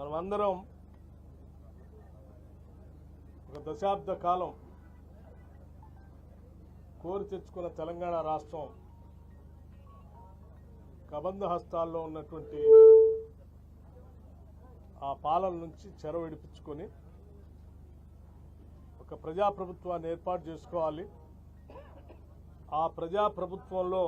మనమందరం ఒక దశాబ్ద కాలం కోరి తెచ్చుకున్న తెలంగాణ రాష్ట్రం కబంధ హస్తాల్లో ఉన్నటువంటి ఆ పాలన నుంచి చెరవిడిపించుకొని ఒక ప్రజాప్రభుత్వాన్ని ఏర్పాటు చేసుకోవాలి. ఆ ప్రజాప్రభుత్వంలో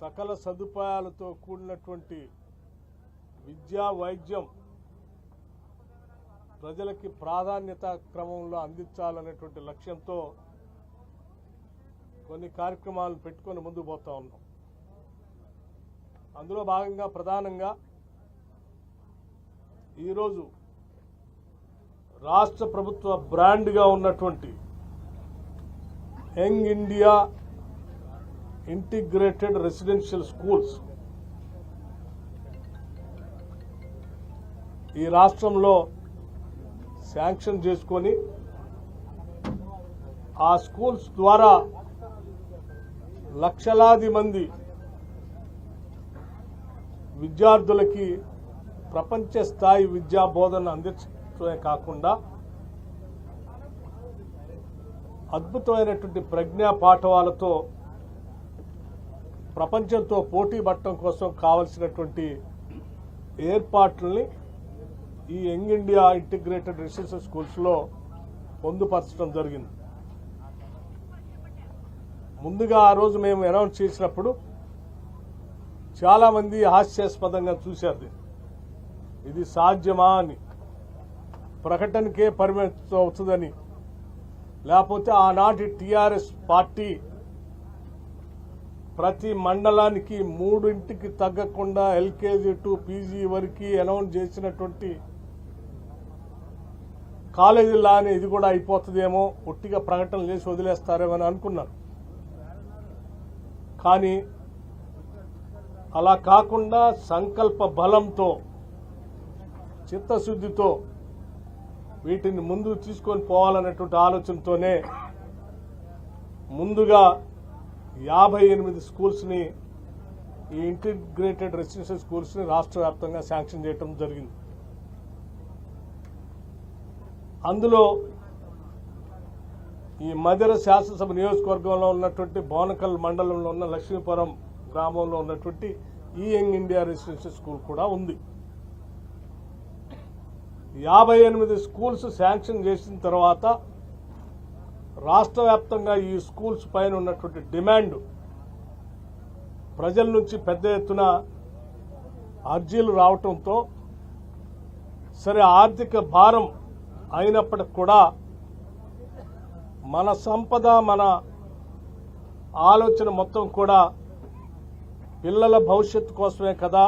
సకల సదుపాయాలతో కూడినటువంటి విద్యా వైద్యం ప్రజలకి ప్రాధాన్యత క్రమంలో అందించాలనేటువంటి లక్ష్యంతో కొన్ని కార్యక్రమాలు పెట్టుకొని ముందుకు పోతా ఉన్నాం. అందులో భాగంగా ప్రధానంగా ఈరోజు రాష్ట్ర ప్రభుత్వ బ్రాండ్గా ఉన్నటువంటి young India integrated residential schools ఈ రాష్ట్రంలో శాంక్షన్ చేసుకొని ఆ స్కూల్స్ ద్వారా లక్షలాది మంది విద్యార్థులకి ప్రపంచ స్థాయి విద్యా బోధన అందించడమే కాకుండా అద్భుతమైనటువంటి ప్రజ్ఞా పాఠవాలతో ప్రపంచంతో పోటీ పట్టడం కోసం కావలసినటువంటి ఏర్పాట్లని ఈ యంగ్ ఇండియా ఇంటిగ్రేటెడ్ రెసిడెన్షియల్ స్కూల్స్లో పొందుపరచడం జరిగింది. ముందుగా ఆ రోజు మేము అనౌన్స్ చేసినప్పుడు చాలామంది హాస్యాస్పదంగా చూశారు ఇది సాధ్యమా అని. ప్రకటనకే పరిమితం అవుతుందని. లేకపోతే ఆనాటి టీఆర్ఎస్ పార్టీ ప్రతి మండలానికి మూడింటికి తగ్గకుండా ఎల్కేజీ టు పీజీ వరకు అనౌన్స్ చేసినటువంటి కాలేజీలానే ఇది కూడా అయిపోతుందేమో ఒట్టిగా ప్రకటన చేసి వదిలేస్తారేమో అని అనుకున్నాను కానీ అలా కాకుండా సంకల్ప బలంతో చిత్తశుద్ధితో వీటిని ముందుకు తీసుకొని పోవాలనేటువంటి ఆలోచనతోనే ముందుగా యాభై ఎనిమిది స్కూల్స్ని ఈ ఇంటిగ్రేటెడ్ రెసిడెన్షియల్ స్కూల్స్ని రాష్ట్ర వ్యాప్తంగా శాంక్షన్ చేయడం జరిగింది. అందులో ఈ మధిర శాసనసభ నియోజకవర్గంలో ఉన్నటువంటి బోనకల్ మండలంలో ఉన్న లక్ష్మీపురం గ్రామంలో ఉన్నటువంటి ఈ యంగ్ ఇండియా రెసిడెన్షియల్ స్కూల్ కూడా ఉంది. యాభై ఎనిమిది స్కూల్స్ శాంక్షన్ చేసిన తర్వాత రాష్ట్ర వ్యాప్తంగా ఈ స్కూల్స్ పైన ఉన్నటువంటి డిమాండ్ ప్రజల నుంచి పెద్ద ఎత్తున అర్జీలు రావటంతో సరే ఆర్థిక భారం అయినప్పటికి కూడా మన సంపద మన ఆలోచన మొత్తం కూడా పిల్లల భవిష్యత్తు కోసమే కదా.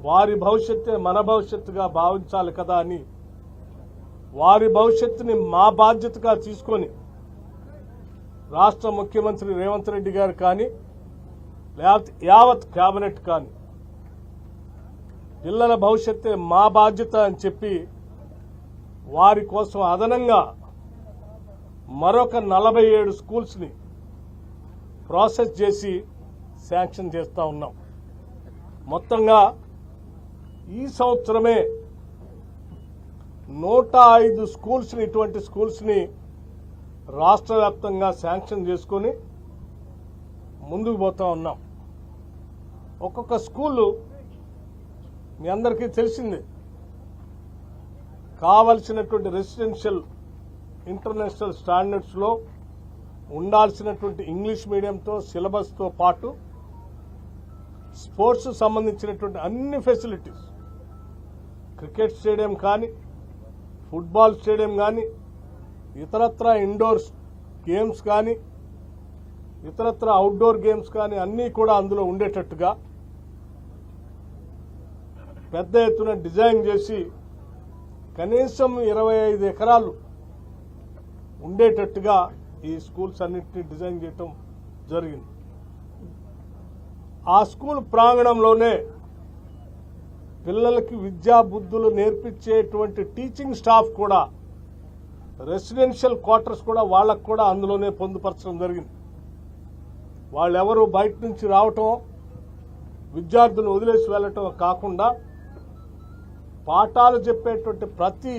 వారి భవిష్యత్తే మన భవిష్యత్తుగా భావించాలి కదా అని వారి భవిష్యత్తుని మా బాధ్యతగా తీసుకొని రాష్ట్ర ముఖ్యమంత్రి రేవంత్ రెడ్డి గారు కానీ లేకపోతే యావత్ క్యాబినెట్ కానీ పిల్లల భవిష్యత్తే మా బాధ్యత అని చెప్పి వారి కోసం అదనంగా మరొక నలభై ఏడు స్కూల్స్ని ప్రాసెస్ చేసి శాంక్షన్ చేస్తూ ఉన్నాం. మొత్తంగా ఈ సంవత్సరమే నూట ఐదు స్కూల్స్ని ఇటువంటి స్కూల్స్ని రాష్ట్ర వ్యాప్తంగా శాంక్షన్ చేసుకొని ముందుకు పోతా ఉన్నాం. ఒక్కొక్క స్కూలు మీ అందరికీ తెలిసిందే. కావలసినటువంటి రెసిడెన్షియల్ ఇంటర్నేషనల్ స్టాండర్డ్స్లో ఉండాల్సినటువంటి ఇంగ్లీష్ మీడియంతో సిలబస్తో పాటు స్పోర్ట్స్ సంబంధించినటువంటి అన్ని ఫెసిలిటీస్ క్రికెట్ స్టేడియం కానీ ఫుట్బాల్ స్టేడియం కానీ ఇతరత్ర ఇండోర్ గేమ్స్ కానీ ఇతరత్ర అవుట్డోర్ గేమ్స్ కానీ అన్నీ కూడా అందులో ఉండేటట్టుగా పెద్ద ఎత్తున డిజైన్ చేసి కనీసం ఇరవై ఐదు ఎకరాలు ఉండేటట్టుగా ఈ స్కూల్స్ అన్నింటినీ డిజైన్ చేయటం జరిగింది. ఆ స్కూల్ ప్రాంగణంలోనే పిల్లలకి విద్యా బుద్ధులు నేర్పించేటువంటి టీచింగ్ స్టాఫ్ కూడా రెసిడెన్షియల్ క్వార్టర్స్ కూడా వాళ్ళకు కూడా అందులోనే పొందుపరచడం జరిగింది. వాళ్ళెవరు బయట నుంచి రావటం విద్యార్థులు వదిలేసి వెళ్ళటం కాకుండా పాఠాలు చెప్పేటువంటి ప్రతి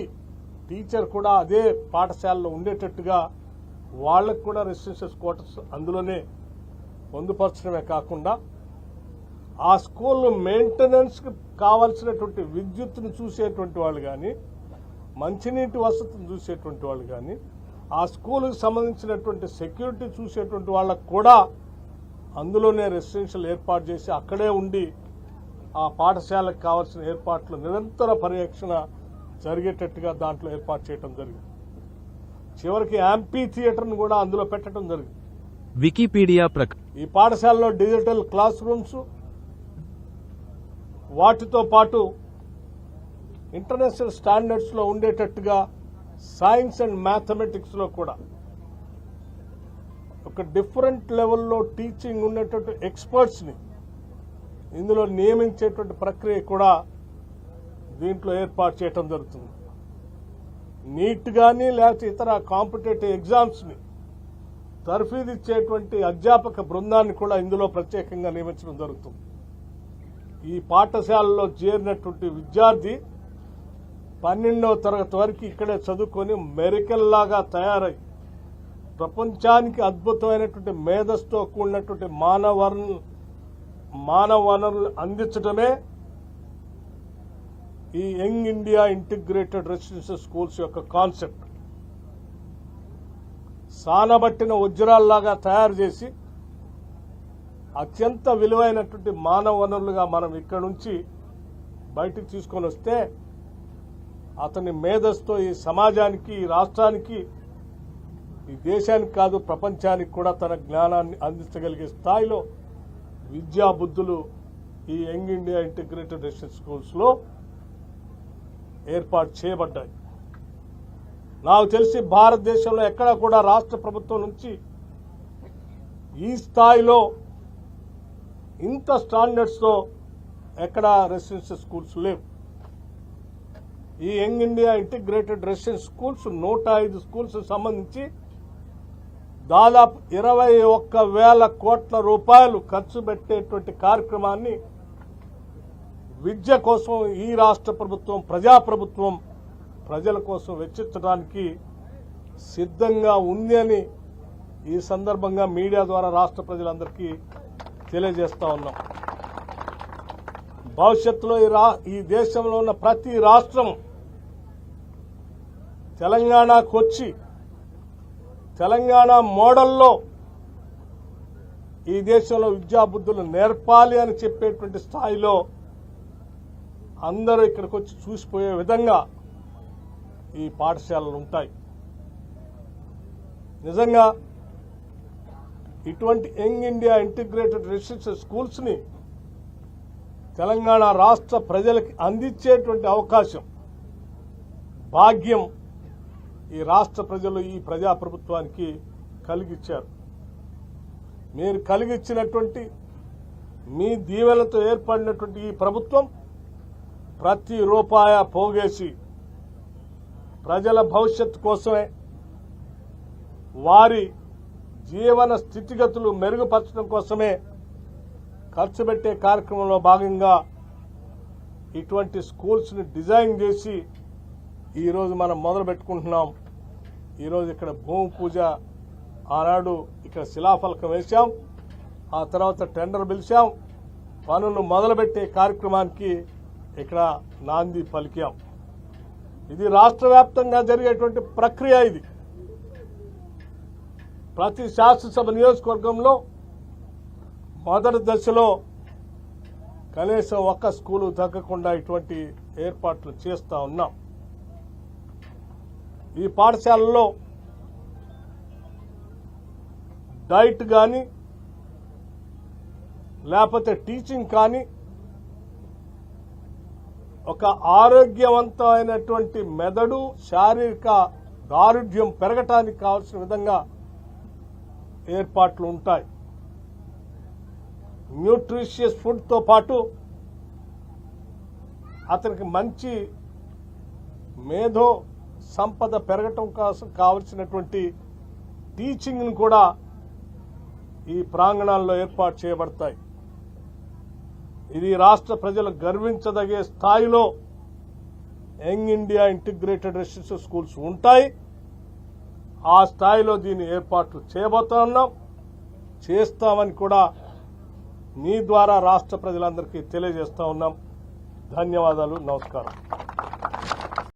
టీచర్ కూడా అదే పాఠశాలలో ఉండేటట్టుగా వాళ్ళకు కూడా రెసిడెన్షియల్ క్వార్టర్స్ అందులోనే పొందుపరచడమే కాకుండా ఆ స్కూల్ మెయింటెనెన్స్కి కావాల్సినటువంటి విద్యుత్తును చూసేటువంటి వాళ్ళు కానీ మంచినీటి వసతిని చూసేటువంటి వాళ్ళు కానీ ఆ స్కూల్కి సంబంధించినటువంటి సెక్యూరిటీ చూసేటువంటి వాళ్ళకు కూడా అందులోనే రెసిడెన్షియల్ ఏర్పాటు చేసి అక్కడే ఉండి ఆ పాఠశాలకు కావాల్సిన ఏర్పాట్లు నిరంతర పర్యవేక్షణ జరిగేటట్టుగా దాంట్లో ఏర్పాటు చేయడం జరిగింది. చివరికి యాంపీ థియేటర్ను కూడా అందులో పెట్టడం జరిగింది. వికీపీడియా ఈ పాఠశాలలో డిజిటల్ క్లాస్ రూమ్స్ వాటితో పాటు ఇంటర్నేషనల్ స్టాండర్డ్స్లో ఉండేటట్టుగా సైన్స్ అండ్ మ్యాథమెటిక్స్లో కూడా. ఒక డిఫరెంట్ లెవెల్లో టీచింగ్ ఉన్నటువంటి ఎక్స్పర్ట్స్ని ఇందులో నియమించేటువంటి ప్రక్రియ కూడా దీంట్లో ఏర్పాటు చేయటం జరుగుతుంది. నీట్ కానీ లేకపోతే ఇతర కాంపిటేటివ్ ఎగ్జామ్స్ని తర్ఫీదు తర్ఫీదిచ్చేటువంటి అధ్యాపక బృందాన్ని కూడా ఇందులో ప్రత్యేకంగా నియమించడం జరుగుతుంది. ఈ పాఠశాలలో చేరినటువంటి విద్యార్థి పన్నెండవ తరగతి వరకు ఇక్కడే చదువుకొని మెరికల్ లాగా తయారై ప్రపంచానికి అద్భుతమైనటువంటి మేధస్తో కూడినటువంటి మానవ మానవ వనరులు అందించడమే ఈ young India integrated residential schools యొక్క కాన్సెప్ట్. సానబట్టిన వజ్రాల్లాగా తయారు చేసి అత్యంత విలువైనటువంటి మానవ వనరులుగా మనం ఇక్కడ నుంచి బయటికి తీసుకొని వస్తే అతని మేధస్తో ఈ సమాజానికి ఈ రాష్ట్రానికి ఈ దేశానికి కాదు ప్రపంచానికి కూడా తన జ్ఞానాన్ని అందించగలిగే స్థాయిలో విద్యా బుద్ధులు ఈ యంగ్ ఇండియా ఇంటిగ్రేటెడ్ రెసిడెన్షియల్ స్కూల్స్లో ఏర్పాటు చేయబడ్డాయి. నాకు తెలిసి భారతదేశంలో ఎక్కడ కూడా రాష్ట్ర ప్రభుత్వం నుంచి ఈ స్థాయిలో ఇంత స్టాండర్డ్స్తో ఎక్కడ రెసిడెన్షియల్ స్కూల్స్ లేవు. ఈ young India integrated residential schools నూట ఐదు స్కూల్స్ సంబంధించి దాదాపు ఇరవై ఒక్క వేల కోట్ల రూపాయలు ఖర్చు పెట్టేటువంటి కార్యక్రమాన్ని విద్య కోసం ఈ రాష్ట్ర ప్రభుత్వం ప్రజాప్రభుత్వం ప్రజల కోసం వెచ్చించడానికి సిద్ధంగా ఉంది అని ఈ సందర్భంగా మీడియా ద్వారా రాష్ట్ర ప్రజలందరికీ తెలియజేస్తా ఉన్నాం. భవిష్యత్తులో ఈ రా ఈ దేశంలో ఉన్న ప్రతి రాష్ట్రం తెలంగాణకు వచ్చి తెలంగాణ మోడల్లో ఈ దేశంలో విద్యాబుద్ధులు నేర్పాలి అని చెప్పేటువంటి స్థాయిలో అందరూ ఇక్కడికి వచ్చి చూసిపోయే విధంగా ఈ పాఠశాలలు ఉంటాయి. నిజంగా ఇటువంటి యంగ్ ఇండియా ఇంటిగ్రేటెడ్ రెసిడెన్షియల్ స్కూల్స్ని తెలంగాణ రాష్ట్ర ప్రజలకి అందించేటువంటి అవకాశం భాగ్యం ఈ రాష్ట్ర ప్రజలు ఈ ప్రజాప్రభుత్వానికి కలిగిచ్చారు. మీరు కలిగిచ్చినటువంటి మీ దీవెనతో ఏర్పడినటువంటి ఈ ప్రభుత్వం ప్రతి రూపాయ పోగేసి ప్రజల భవిష్యత్తు కోసమే వారి జీవన స్థితిగతులు మెరుగుపరచడం కోసమే ఖర్చు పెట్టే కార్యక్రమంలో భాగంగా ఇటువంటి స్కూల్స్ని డిజైన్ చేసి ఈరోజు మనం మొదలు పెట్టుకుంటున్నాం ఈరోజు ఇక్కడ భూమి పూజ ఆనాడు ఇక్కడ శిలాఫలకం వేశాం. ఆ తర్వాత టెండర్ పిలిచాం. పనులు మొదలుపెట్టే కార్యక్రమానికి ఇక్కడ నాంది పలికాం. ఇది రాష్ట్ర వ్యాప్తంగా జరిగేటువంటి ప్రక్రియ ఇది. ప్రతి శాసనసభ నియోజకవర్గంలో మొదటి దశలో కనీసం ఒక్క స్కూలు తగ్గకుండా ఇటువంటి ఏర్పాట్లు చేస్తా ఉన్నాం. ఈ పాఠశాలలో డైట్ కానీ లేకపోతే టీచింగ్ కానీ ఒక ఆరోగ్యవంతమైనటువంటి మెదడు శారీరక దారుఢ్యం పెరగటానికి కావాల్సిన విధంగా ఏర్పాట్లు ఉంటాయి. న్యూట్రిషియస్ ఫుడ్తో పాటు అతనికి మంచి మేధో సంపద పెరగటం కోసం కావలసినటువంటి టీచింగ్ను కూడా ఈ ప్రాంగణాల్లో ఏర్పాటు చేయబడతాయి. ఇది రాష్ట్ర ప్రజలు గర్వించదగే స్థాయిలో young India integrated residential schools ఉంటాయి. ఆ స్థాయిలో దీని ఏర్పాట్లు చేయబోతా ఉన్నాం. చేస్తామని కూడా మీ ద్వారా రాష్ట్ర ప్రజలందరికీ తెలియజేస్తా ఉన్నాం. ధన్యవాదాలు. నమస్కారం.